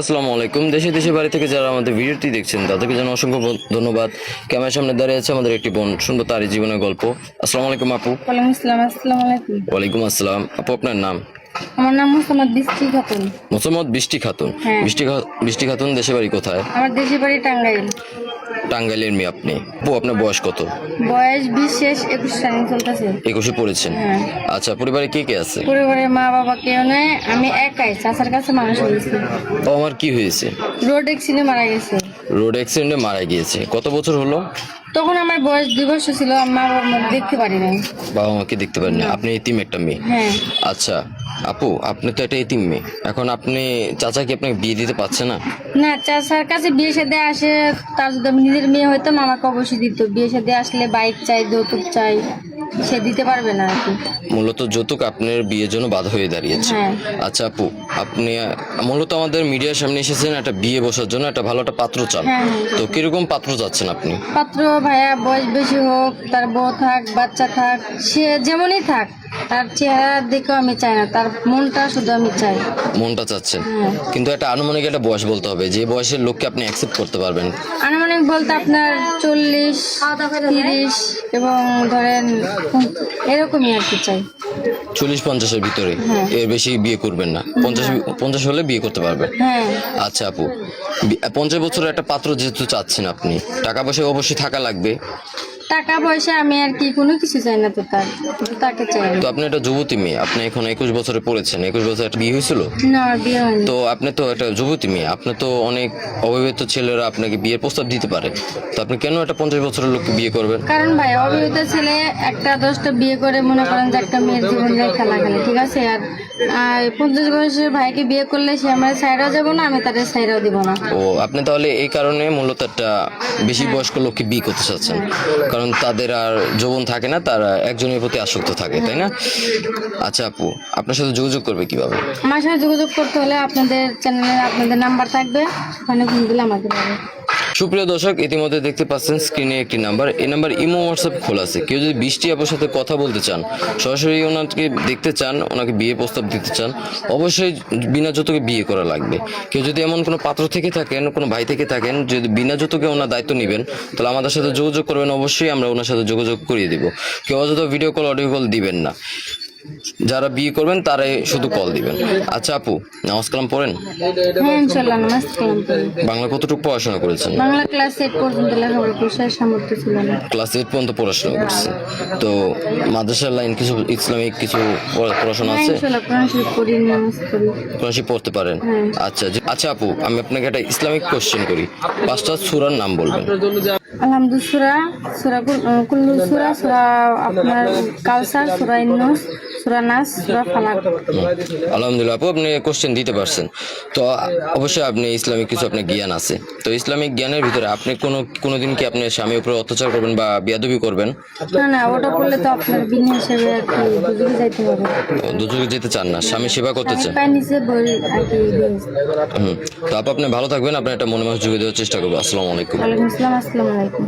আসসালামু আলাইকুম। দেশে দেশে বাড়ি থেকে যারা আমাদের ভিডিওটি দেখছেন তাদেরকে যেন অসংখ্য ধন্যবাদ। ক্যামেরার সামনে দাঁড়িয়ে আছে আমাদের একটি বোন শুনব তার জীবনের গল্প। আসসালামু আলাইকুম আপু। ওয়ালাইকুম আসসালাম আলাইকুম। আসসালাম। আপু আপনার নাম? আমার নাম মোসাম্মদ বৃষ্টি খাতুন। মোসাম্মদ বৃষ্টি খাতুন। হ্যাঁ। বৃষ্টি বৃষ্টি খাতুন দেশে বাড়ি কোথায়? আমার দেশে বাড়ি টাঙ্গাইল। টাঙ্গাইলের মেয়ে আপনি। আপু আপনার বয়স কত? বয়স বিশ শেষ একুশ রানিং চলতেছে। একুশে পড়েছেন? হ্যাঁ। আচ্ছা পরিবারে কে কে আছে? পরিবারের মা বাবা কেউ নেই আমি একাই চাচার কাছে মানুষ হয়েছি। ও আমার কি হয়েছে? রোড অ্যাক্সিডেন্টে মারা গেছে। রোড অ্যাক্সিডেন্টে মারা গিয়েছে। কত বছর হলো? তখন আমার বয়স দুই বছর ছিল আমি মা বাবার মুখ দেখতে পারি নাই। বাবা মাকে দেখতে পারেন না? আপনি এতিম একটা মেয়ে। হ্যাঁ। আচ্ছা আপু, আপনি তো এটা এতিম মেয়ে। এখন আপনি চাচা কি আপনাকে বিয়ে দিতে পারছে না? না, চাচার কাছে বিয়ে সাথে আসে, তার যদি নিজের মেয়ে হয়তো আমাকে অবশ্যই দিত। বিয়ে সাথে আসলে বাইক চাই, যৌতুক চাই। সে দিতে পারবে না আর কি। মূলত যৌতুক আপনার বিয়ের জন্য বাধা হয়ে দাঁড়িয়েছে। হ্যাঁ। আচ্ছা আপু আপনি আহ, মূলত আমাদের মিডিয়ার সামনে এসেছেন একটা বিয়ে বসার জন্য একটা ভালো একটা পাত্র চান। হ্যাঁ হ্যাঁ। তো কীরকম পাত্র চাচ্ছেন আপনি? পাত্র ভাইয়া বয়স বেশি হোক তার বউ থাক বাচ্চা থাক সে যেমনই থাক তার চেহারা দেখেও আমি চাই না তার মনটা শুধু আমি চাই। মনটা চাচ্ছেন। হ্যাঁ। কিন্তু একটা আনুমানিক একটা বয়স বলতে হবে যে বয়সের লোককে আপনি অ্যাকসেপ্ট করতে পারবেন। আনুমানিক বলতে আপনার চল্লিশ তিরিশ এবং ধরেন এরকমই আর কি চাই। চল্লিশ পঞ্চাশের ভিতরে? হ্যাঁ। এর বেশি বিয়ে করবেন না। পঞ্চাশ পঞ্চাশ হলে বিয়ে করতে পারবেন? হ্যাঁ। আচ্ছা আপু পঞ্চাশ বছরের একটা পাত্র যেহেতু চাচ্ছেন আপনি টাকা পয়সা অবশ্যই থাকা লাগবে। টাকা পয়সা আমি আর কি কোনো কিছু চাই না তো তার। তাকে চাই। তো আপনি একটা যুবতী মেয়ে আপনি এখন একুশ বছরে পড়েছেন একুশ বছর একটা বিয়ে হয়েছিল? না বিয়ে হয়নি। তো আপনি তো একটা যুবতী মেয়ে আপনি তো অনেক অবিবাহিত ছেলেরা আপনাকে বিয়ের প্রস্তাব দিতে পারে। তো আপনি কেন একটা পঞ্চাশ বছরের লোককে বিয়ে করবেন? কারণ ভাই অবিবাহিত ছেলে একটা দশটা বিয়ে করে মনে করেন যে একটা মেয়ের জীবন নিয়ে খেলা খেলে ঠিক আছে? আর আর পঞ্চাশ বয়সের ভাইকে বিয়ে করলে সে আমার সাইডাও যাব না আমি তাদের সাইডাও দিব না। ও আপনি তাহলে এই কারণে মূলত একটা বেশি বয়স্ক লোককে বিয়ে করতে চাচ্ছেন। কারণ তাদের আর যৌবন থাকে না, তারা একজনের প্রতি আসক্ত থাকে, তাই না? আচ্ছা আপু, আপনার সাথে যোগাযোগ করবে কীভাবে? আমার সাথে যোগাযোগ করতে হলে আপনাদের চ্যানেলে আপনাদের নাম্বার থাকবে, ওখানে ফোন দিলে আমাকে সুপ্রিয় দর্শক, ইতিমধ্যে দেখতে পাচ্ছেন স্ক্রিনে একটি নাম্বার এই নাম্বার ইমো হোয়াটসঅ্যাপ খোলা আছে। কেউ যদি বৃষ্টি আপুর সাথে কথা বলতে চান, সরাসরি ওনাকে দেখতে চান, ওনাকে বিয়ে প্রস্তাব দিতে চান, অবশ্যই বিনা যৌতুকে বিয়ে করা লাগবে। কেউ যদি এমন কোনো পাত্র থেকে থাকেন, কোনো ভাই থেকে থাকেন, যদি বিনা যৌতুকে ওনার দায়িত্ব নেবেন, তাহলে আমাদের সাথে যোগাযোগ করবেন। অবশ্যই আমরা ওনার সাথে যোগাযোগ করিয়ে দিব। কেউ অযথা ভিডিও কল অডিও কল দিবেন না। যারা বিয়ে করবেন তারাই শুধু কল দিবেন। আচ্ছা আপু নামাজ কালাম পড়েন? হ্যাঁ ইনশাল্লাহ নামাজ কালাম বাংলা কতটুকু পড়াশোনা করেছেন? বাংলা ক্লাস এইট পর্যন্ত লেখাপড়া করছে সামর্থ্য ছিল না। ক্লাস এইট পর্যন্ত পড়াশোনা করছে। তো মাদ্রাসার লাইন কিছু ইসলামিক কিছু পড়া- পড়াশোনা হ্যাঁ আছে? কোরআন শরীফ পড়তে পারেন? হ্যাঁ। আচ্ছা আচ্ছা আপু আমি আপনাকে একটা ইসলামিক কোশ্চেন করি। পাঁচটা সুরার নাম বলবেন। আলহামদুল সুরা সুরা কুল্লু সুরা সুরা আপনার কালসার সুরা ইন্নুস। সুরা সুরা ফালাক। আলহামদুলিল্লাহ আপু আপনি কোশ্চেন দিতে পারছেন। তো অবশ্যই আপনি ইসলামিক কিছু আপনার জ্ঞান আছে। তো ইসলামিক জ্ঞানের ভিতরে আপনি কোনো কোনোদিন কি আপনার স্বামীর উপরে অত্যাচার করবেন বা বিয়াদবি করবেন? না না ওটা পড়লে তো আপনার বিনা হিসেবে আর যাইতে হবে দুযোগে যেতে চান না স্বামী সেবা করতে চান। হুম তো আপু আপনি ভালো থাকবেন আপনার একটা মনে মাস যুগে দেওয়ার চেষ্টা করব। আসসালামু আলাইকুম। ওয়ালাইকুম আসসালাম আসসালামু আলাইকুম।